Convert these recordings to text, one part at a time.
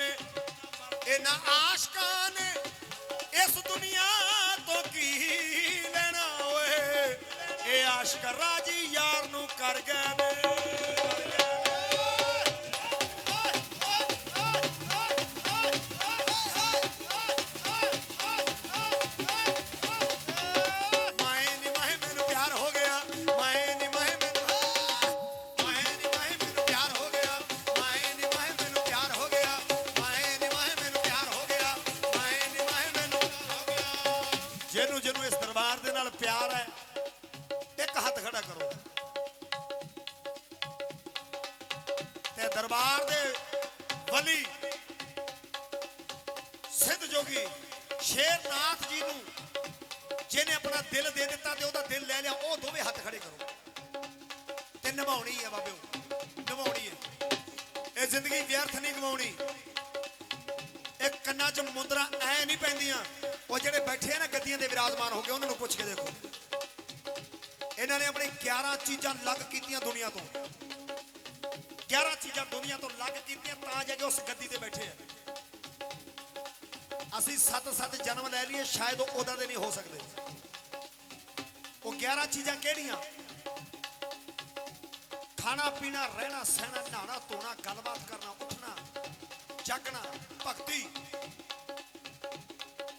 ਨੇ, ਇਹਨਾਂ ਆਸ਼ਕਾਂ ਨੇ ਇਸ ਦੁਨੀਆ ਤੋਂ ਕੀ ਲੈਣਾ ਓਏ? ਇਹ ਆਸ਼ਕ ਰਾਜੀ ਯਾਰ ਨੂੰ ਕਰ ਗਏ ਨੇ। ਵਲੀ ਸਿੱਧ ਜੋਗੀ ਸ਼ੇਰਨਾਥ ਜੀ ਨੂੰ ਜਿਹਨੇ ਆਪਣਾ ਦਿਲ ਦੇ ਦਿੱਤਾ ਤੇ ਉਹਦਾ ਦਿਲ ਲੈ ਲਿਆ, ਉਹ ਦੋਵੇਂ ਹੱਥ ਖੜੇ ਕਰੋ। ਤੇ ਨਿਭਾਉਣੀ ਹੈ ਬਾਬਿਓ, ਨਿਭਾਉਣੀ ਹੈ ਇਹ ਜ਼ਿੰਦਗੀ ਵਿਅਰਥ ਨਹੀਂ ਗਵਾਉਣੀ ਇਹ ਕੰਨਾਂ 'ਚ ਮੁੰਦਰਾ ਐ ਨਹੀਂ ਪੈਂਦੀਆਂ। ਉਹ ਜਿਹੜੇ ਬੈਠੇ ਆ ਨਾ ਗੱਦੀਆਂ ਦੇ ਵਿਰਾਜਮਾਨ ਹੋ ਗਏ ਉਹਨਾਂ ਨੂੰ ਪੁੱਛ ਕੇ ਦੇਖੋ। ਇਹਨਾਂ ਨੇ ਆਪਣੀ 11 ਚੀਜ਼ਾਂ ਲੱਗ ਕੀਤੀਆਂ ਦੁਨੀਆ ਤੋਂ। 11 ਚੀਜ਼ਾਂ ਦੁਨੀਆ ਤੋਂ ਲੱਗ ਕੀਤੀਆਂ ਤਾਂ ਜਾ ਕੇ ਉਸ ਗੱਦੀ ਤੇ ਬੈਠੇ ਆ। ਅਸੀਂ ਸੱਤ ਸੱਤ ਜਨਮ ਲੈ ਲਈਏ, ਸ਼ਾਇਦ ਉਹ ਉਹਦਾ ਦੇ ਨਹੀਂ ਹੋ ਸਕਦੇ। ਉਹ 11 ਚੀਜ਼ਾਂ ਕਿਹੜੀਆਂ? ਖਾਣਾ ਪੀਣਾ, ਰਹਿਣਾ ਸਹਿਣਾ ਨਹਾਣਾ ਧੋਣਾ, ਗੱਲਬਾਤ ਕਰਨਾ, ਉੱਠਣਾ, ਜਾਗਣਾ, ਭਗਤੀ।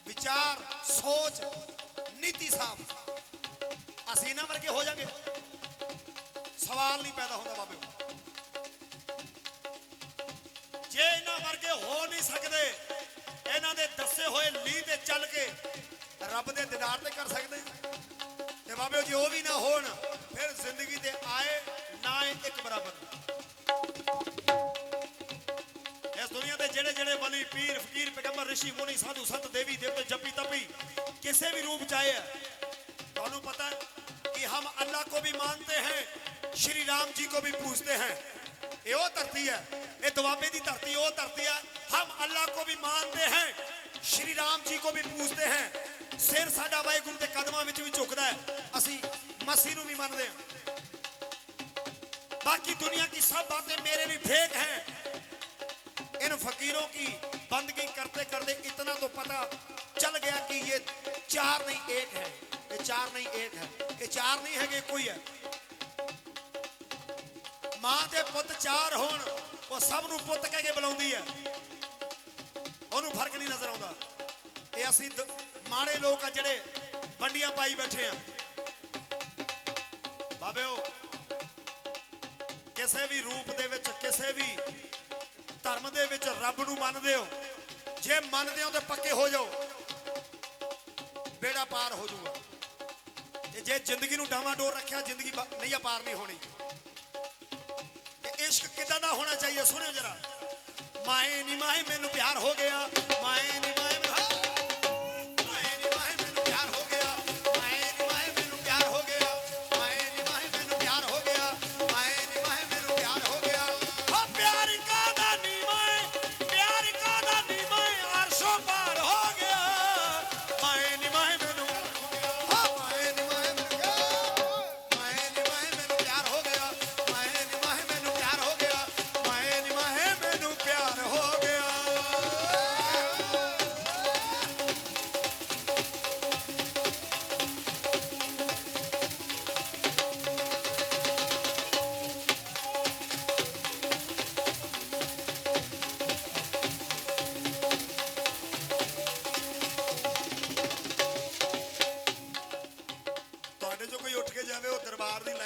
ਵਿਚਾਰ, ਸੋਚ, ਨੀਤੀ ਸਾਫ਼ ਅਸੀਂ ਇਹਨਾਂ ਵਰਗੇ ਹੋ ਜਾਗੇ। ਸਵਾਲ ਨਹੀਂ ਪੈਦਾ ਹੁੰਦਾ ਬਾਬੇ। ਜੇ ਇਹਨਾਂ ਵਰਗੇ ਹੋ ਨਹੀਂ ਸਕਦੇ ਇਹਨਾਂ ਦੇ ਦੱਸੇ ਹੋਏ ਲੀ ਤੇ ਚੱਲ ਕੇ ਰੱਬ ਦੇ ਦੀਦਾਰ ਤੇ ਕਰ ਸਕਦੇ ਹਾਂ। ਤੇ ਬਾਬਿਓ ਜੀ ਉਹ ਵੀ ਨਾ ਹੋਣ ਫਿਰ ਜ਼ਿੰਦਗੀ ਤੇ ਆਏ ਨਾ ਆਏ ਇੱਕ ਬਰਾਬਰ ਇਸ ਦੁਨੀਆ ਦੇ ਜਿਹੜੇ ਜਿਹੜੇ ਵਲੀ ਪੀਰ ਫਕੀਰ ਪੈਗੰਬਰ ਰਿਸ਼ੀ ਮੁਨੀ ਸਾਧੂ ਸੰਤ ਦੇਵੀ ਦੇਵਤੇ ਜਪੀ ਤਪੀ ਕਿਸੇ ਵੀ रूप ਚ आए हैं ਤੁਹਾਨੂੰ पता है कि हम अल्लाह को भी मानते हैं श्री राम जी को भी पूजते हैं ये वो धरती है ये दुआबे की धरती वो धरती है हम अल्लाह को भी मानते हैं श्री राम जी को भी पूजते हैं सिर साडा वाहेगुरु के कदमों में भी झुकता है असि मसीह भी मानते हैं बाकी दुनिया की सब बातें मेरे लिए फेक हैं इन फकीरों की बंदगी करते करते इतना तो पता चल गया कि ये चार नहीं एक है ये चार नहीं एक है ये चार नहीं है कि कोई है ਮਾਂ ਦੇ ਪੁੱਤ ਚਾਰ ਹੋਣ, ਉਹ ਸਭ ਨੂੰ ਪੁੱਤ ਕਹਿ ਕੇ ਬੁਲਾਉਂਦੀ ਹੈ। ਉਹਨੂੰ ਫ਼ਰਕ ਨਹੀਂ ਨਜ਼ਰ ਆਉਂਦਾ। ਇਹ ਅਸੀਂ ਦ- ਮਾੜੇ ਲੋਕ ਆ ਜਿਹੜੇ ਵੰਡੀਆਂ ਪਾਈ ਬੈਠੇ ਆ। ਬਾਬਿਓ, ਕਿਸੇ ਵੀ ਰੂਪ ਦੇ ਵਿੱਚ, ਕਿਸੇ ਵੀ ਧਰਮ ਦੇ ਵਿੱਚ ਰੱਬ ਨੂੰ ਮੰਨਦੇ ਹੋ। ਜੇ ਮੰਨਦੇ ਹੋ ਤੇ ਪੱਕੇ ਹੋ ਜਾਓ। ਬੇੜਾ ਪਾਰ ਹੋ ਜਾਊਗਾ। ਤੇ ਜੇ ਜ਼ਿੰਦਗੀ ਨੂੰ ਡਾਵਾਂ ਡੋਰ ਰੱਖਿਆ, ਜ਼ਿੰਦਗੀ ਨਹੀਂ ਆ, ਪਾਰ ਨਹੀਂ ਹੋਣੀ। ਕਿਦਾਂ ਦਾ ਹੋਣਾ ਚਾਹੀਏ ਸੁਣਿਓ ਜਰਾ। ਮਾਏ ਨੀ ਮਾਏ, ਮੈਨੂੰ ਪਿਆਰ ਹੋ ਗਿਆ। ਮਾਏ ਨੀ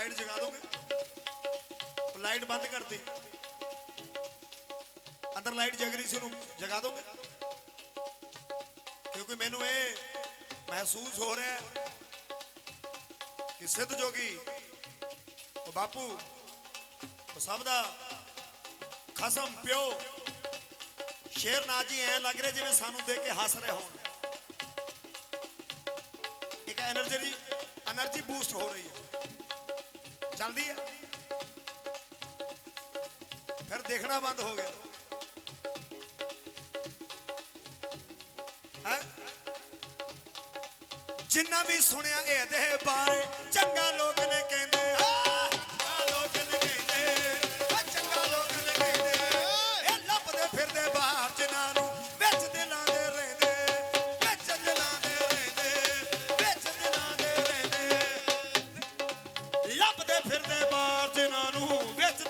ਲਾਈਟ ਜਗਾ ਦੋਗੇ? ਲਾਈਟ ਬੰਦ ਕਰ ਅੰਦਰ ਲਾਈਟ ਜਗ ਰਹੀ ਸੀ ਉਹਨੂੰ। ਜਗਾ ਦੋਗੇ? ਕਿਉਂਕਿ ਮੈਨੂੰ ਇਹ ਮਹਿਸੂਸ ਹੋ ਰਿਹਾ ਕਿ ਸਿੱਧ ਜੋਗੀ ਉਹ ਬਾਪੂ, ਉਹ ਸਭ ਦਾ ਖਸਮ ਪਿਓ ਸ਼ੇਰ ਨਾ ਜੀ ਐ ਲੱਗ ਰਿਹਾ ਜਿਵੇਂ ਸਾਨੂੰ ਦੇਖ ਕੇ ਹੱਸ ਰਹੇ ਹੋਣ। ਇੱਕ એનર્ਜੀ એનર્ਜੀ ਬੂਸਟ ਹੋ ਰਹੀ ਹੈ। ਚੱਲਦੀ ਹੈ ਫਿਰ ਦੇਖਣਾ ਬੰਦ ਹੋ ਗਿਆ। ਹੈ? ਜਿੰਨਾ ਵੀ ਸੁਣਿਆ ਇਹਦੇ ਬਾਰੇ, ਚੰਗਾ ਲੋਕ ਨੇ ਕਹਿੰਦੇ ਆ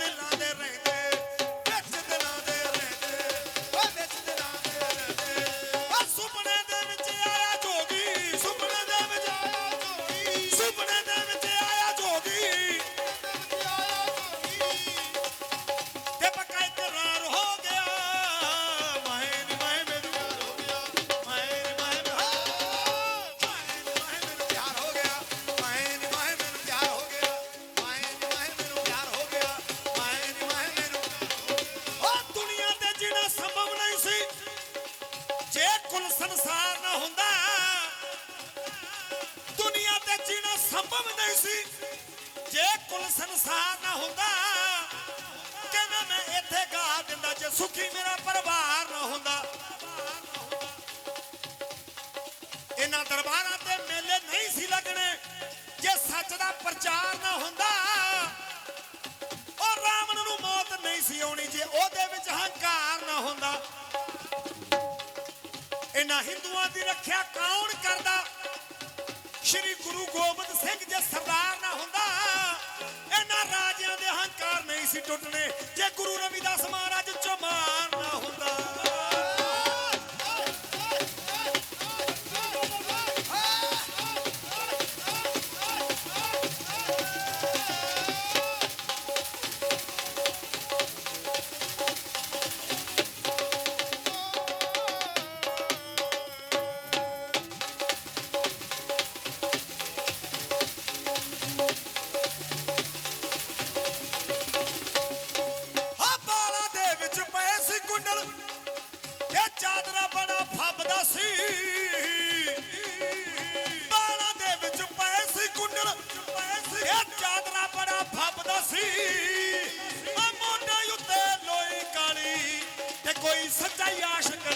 de la de ਗੱਲ ਸੰਸਾਰ ਨਾ ਹੁੰਦਾ। ਕਿਵੇਂ ਮੈਂ ਇੱਥੇ ਗਾ ਦਿੰਦਾ ਜੇ ਸੁਖੀ ਮੇਰਾ ਪਰਿਵਾਰ ਨਾ ਹੁੰਦਾ। ਇਹਨਾਂ ਦਰਬਾਰਾਂ ਤੇ ਮੇਲੇ ਨਹੀਂ ਸੀ ਲੱਗਣੇ। ਜੇ ਸੱਚ ਦਾ ਪ੍ਰਚਾਰ ਨਾ ਹੁੰਦਾ, ਉਹ ਰਾਵਣ ਨੂੰ ਮੌਤ ਨਹੀਂ ਸੀ ਆਉਣੀ ਜੇ ਉਹਦੇ ਵਿੱਚ ਹੰਕਾਰ ਨਾ ਹੁੰਦਾ। ਇਹਨਾਂ ਹਿੰਦੂਆਂ ਦੀ ਰੱਖਿਆ ਕੌਣ ਕਰਦਾ? ਸ਼੍ਰੀ ਗੁਰੂ ਗੋਬਿੰਦ ਸਿੰਘ ਜੇ ਸਰਦਾਰ ਨਾ ਹੁੰਦਾ ਇਹਨਾਂ ਰਾਜਿਆਂ ਦੇ ਹੰਕਾਰ ਨਹੀਂ ਸੀ ਟੁੱਟਣੇ। ਜੇ ਗੁਰੂ ਰਵਿਦਾਸ ਮਹਾਰਾਜ ਚਮਾਰ ਨਾ ਹੁੰਦਾ ਸੀ। ਬਾਲਾਂ ਦੇ ਵਿੱਚ ਪਏ ਸੀ ਕੁੰਡਲ। ਇਹ ਚਾਦਰਾ ਬੜਾ ਫੱਬਦਾ ਸੀ। ਮੋਢੇ ਉੱਤੇ ਲੋਈ ਕਾਲੀ ਤੇ ਕੋਈ ਸੱਚਾ ਆਸ਼ਕ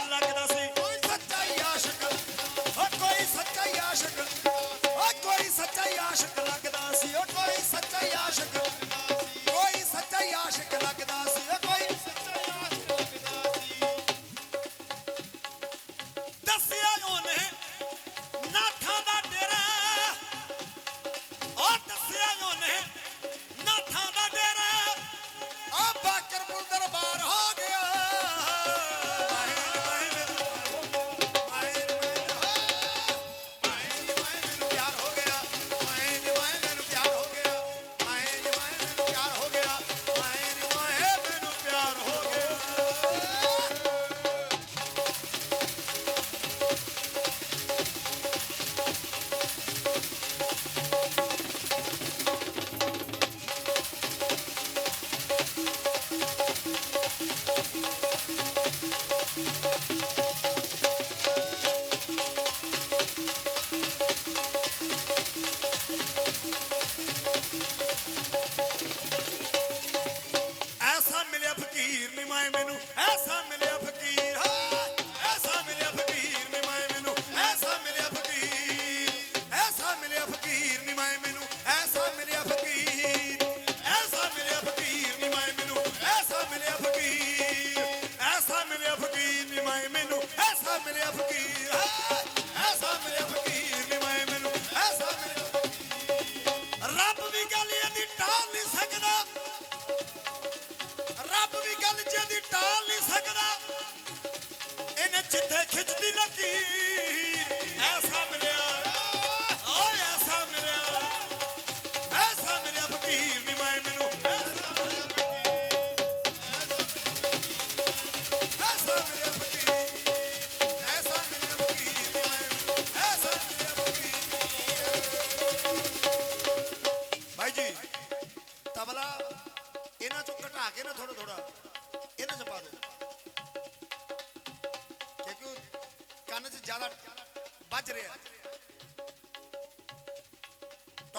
και τέχει την.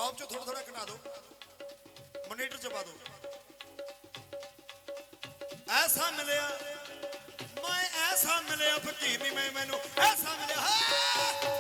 ਟੌਪ ਚ ਥੋੜਾ ਥੋੜਾ ਘਟਾ ਦੋ ਮੋਨੀਟਰ ਚ ਪਾ ਦੋ ਐਸਾ ਮਿਲਿਆ, ਮੈਂ ਐਸਾ ਮਿਲਿਆ, ਫਕੀਰ ਨਹੀਂ ਮੈਂ ਮੈਨੂੰ, ਐਸਾ ਮਿਲਿਆ